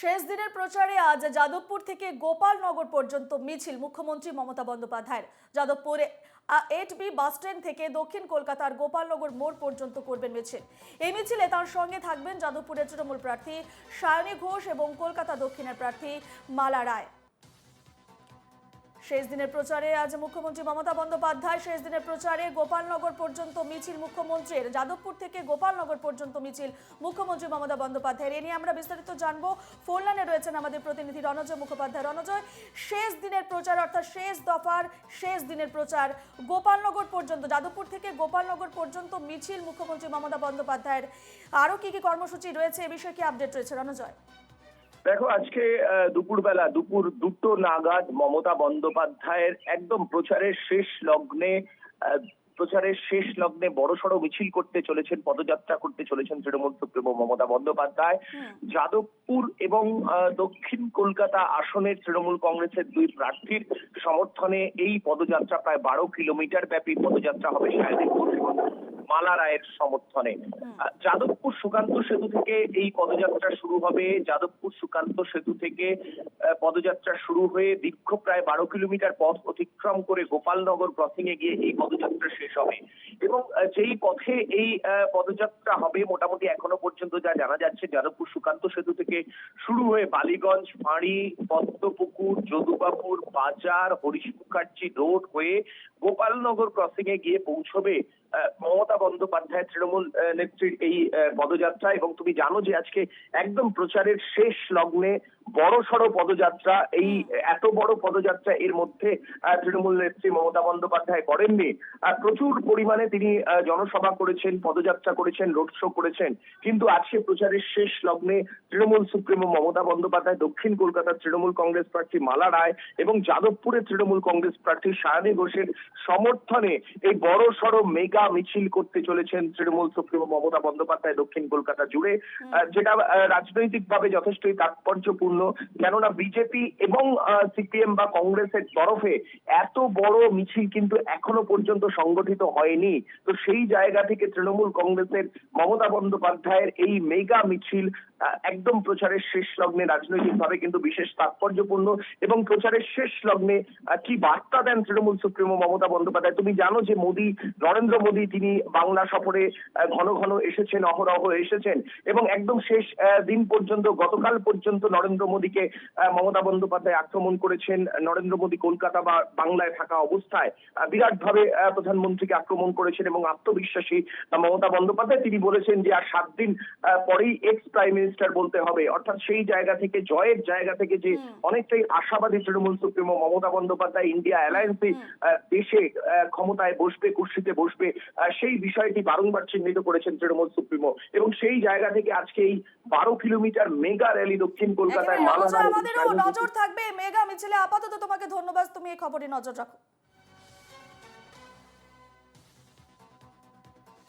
শেষ দিনের প্রচারে আজ যাদবপুর থেকে গোপালনগর পর্যন্ত মিছিল মুখ্যমন্ত্রী মমতা বন্দ্যোপাধ্যায়ের। যাদবপুরে এইট বি বাসস্ট্যান্ড থেকে দক্ষিণ কলকাতার গোপালনগর মোড় পর্যন্ত করবেন মিছিল। এই মিছিলে তার সঙ্গে থাকবেন যাদবপুরের তৃণমূল প্রার্থী সায়নী ঘোষ এবং কলকাতা দক্ষিণের প্রার্থী মালা রায়। শেষ দিনের প্রচারে আজ মুখ্যমন্ত্রী মমতা বন্দ্যোপাধ্যায়, শেষ দিনের প্রচারে গোপালনগর পর্যন্ত মিছিল মুখ্যমন্ত্রীর, যাদবপুর থেকে গোপালনগর পর্যন্ত মিছিল মুখ্যমন্ত্রী মমতা বন্দ্যোপাধ্যায়ের। এ নিয়ে আমরা বিস্তারিত জানব। ফোন লাইনে রয়েছেন আমাদের প্রতিনিধি রণজয় মুখোপাধ্যায়। রণজয়, শেষ দিনের প্রচার অর্থাৎ শেষ দফার শেষ দিনের প্রচার গোপালনগর পর্যন্ত, যাদবপুর থেকে গোপালনগর পর্যন্ত মিছিল মুখ্যমন্ত্রী মমতা বন্দ্যোপাধ্যায়ের। আরও কি কি কর্মসূচি রয়েছে, এ বিষয়ে কি আপডেট রয়েছে? রণজয়। দেখো আজকে দুপুরবেলা দুপুর দুটো নাগাদ মমতা বন্দ্যোপাধ্যায়ের একদম প্রচারের শেষ লগ্নে প্রচারের শেষ লগ্নে বড়সড় মিছিল করতে চলেছেন পদযাত্রা করতে চলেছেন তৃণমূল সুপ্রিমো মমতা বন্দ্যোপাধ্যায়। যাদবপুর এবং দক্ষিণ কলকাতা আসনের তৃণমূল কংগ্রেসের দুই প্রার্থীর সমর্থনে এই পদযাত্রা প্রায় বারো কিলোমিটার ব্যাপী পদযাত্রা হবে এবং মালা রায়ের সমর্থনে। যাদবপুর সুকান্ত সেতু থেকে এই পদযাত্রা শুরু হবে। যাদবপুর সুকান্ত সেতু থেকে পদযাত্রা শুরু হয়ে দীর্ঘ প্রায় বারো কিলোমিটার পথ অতিক্রম করে গোপালনগর ক্রসিং এ গিয়ে এই পদযাত্রা শেষ হবে। এবং যেই পথে এই পদযাত্রা হবে মোটামুটি এখনও পর্যন্ত যা জানা যাচ্ছে, যাদবপুর সুকান্ত সেতু থেকে শুরু হয়ে বালিগঞ্জ, ফাঁড়ি, পদ্মপুকুর, যদুবাপুর, বাজার, হরিশ রোড হয়ে গোপালনগর ক্রসিং এ গিয়ে পৌঁছবে মমতা বন্দ্যোপাধ্যায় তৃণমূল নেত্রীর এই পদযাত্রা। এবং তুমি জানো যে আজকে একদম প্রচারের শেষ লগ্নে বড় সড় পদযাত্রা, এই এত বড় পদযাত্রা এর মধ্যে তৃণমূল নেত্রী মমতা বন্দ্যোপাধ্যায় করেননি। প্রচুর পরিমাণে তিনি জনসভা করেছেন পদযাত্রা করেছেন রোড শো করেছেন। কিন্তু আজকে প্রচারের শেষ লগ্নে তৃণমূল সুপ্রিমো মমতা বন্দ্যোপাধ্যায় দক্ষিণ কলকাতার তৃণমূল কংগ্রেস প্রার্থী মালা রায় এবং যাদবপুরের তৃণমূল কংগ্রেস প্রার্থী সায়নী ঘোষের সমর্থনে এই বড় সড় মেগা মিছিল করতে চলেছেন তৃণমূল সুপ্রিমো মমতা বন্দ্যোপাধ্যায় দক্ষিণ কলকাতা জুড়ে। যেটা রাজনৈতিকভাবে যথেষ্টই তাৎপর্যপূর্ণ। কেননা বিজেপি এবং সিপিএম বা কংগ্রেসের তরফে এত বড় মিছিল কিন্তু এখনও পর্যন্ত সংগঠিত হয়নি। তো সেই জায়গা থেকে তৃণমূল কংগ্রেসের মমতা বন্দ্যোপাধ্যায়ের এই মেগা মিছিল একদম প্রচারের শেষ লগ্নে রাজনৈতিকভাবে কিন্তু বিশেষ তাৎপর্যপূর্ণ এবং প্রচারের শেষ লগ্নে কি বার্তা দেন তৃণমূল সুপ্রিমো মমতা বন্দ্যোপাধ্যায়? তুমি জানো যে মোদী নরেন্দ্র মোদী তিনি বাংলা সফরে ঘন ঘন এসেছেন অহরহ এসেছেন এবং একদম শেষ দিন পর্যন্ত গতকাল পর্যন্ত নরেন্দ্র মোদীকে মমতা বন্দ্যোপাধ্যায় আক্রমণ করেছেন। নরেন্দ্র মোদী কলকাতা বা বাংলায় থাকা অবস্থায় আহ, বিরাটভাবে আহ, প্রধানমন্ত্রীকে আক্রমণ করেছেন এবং আত্মবিশ্বাসী মমতা বন্দ্যোপাধ্যায়। তিনি বলেছেন যে আর সাত দিন পরেই এক্স প্রাইম মিনিস্টার বলতে হবে। অর্থাৎ সেই জায়গা থেকে জয়ের জায়গা থেকে যে অনেকটাই আশাবাদী তৃণমূল সুপ্রিমো মমতা বন্দ্যোপাধ্যায় ইন্ডিয়া অ্যালায়েন্সে দেশে ক্ষমতায় বসবে কুর্সিতে বসবে সেই বিষয়টি বারংবার চিহ্নিত করেছেন তৃণমূল সুপ্রিমো। এবং সেই জায়গা থেকে আজকে এই বারো কিলোমিটার মেগা র্যালি দক্ষিণ কলকাতায় আমাদেরও নজর থাকবে মেগা মিছিলে আপাতত তোমাকে ধন্যবাদ। তুমি এই খবরে নজর রাখো।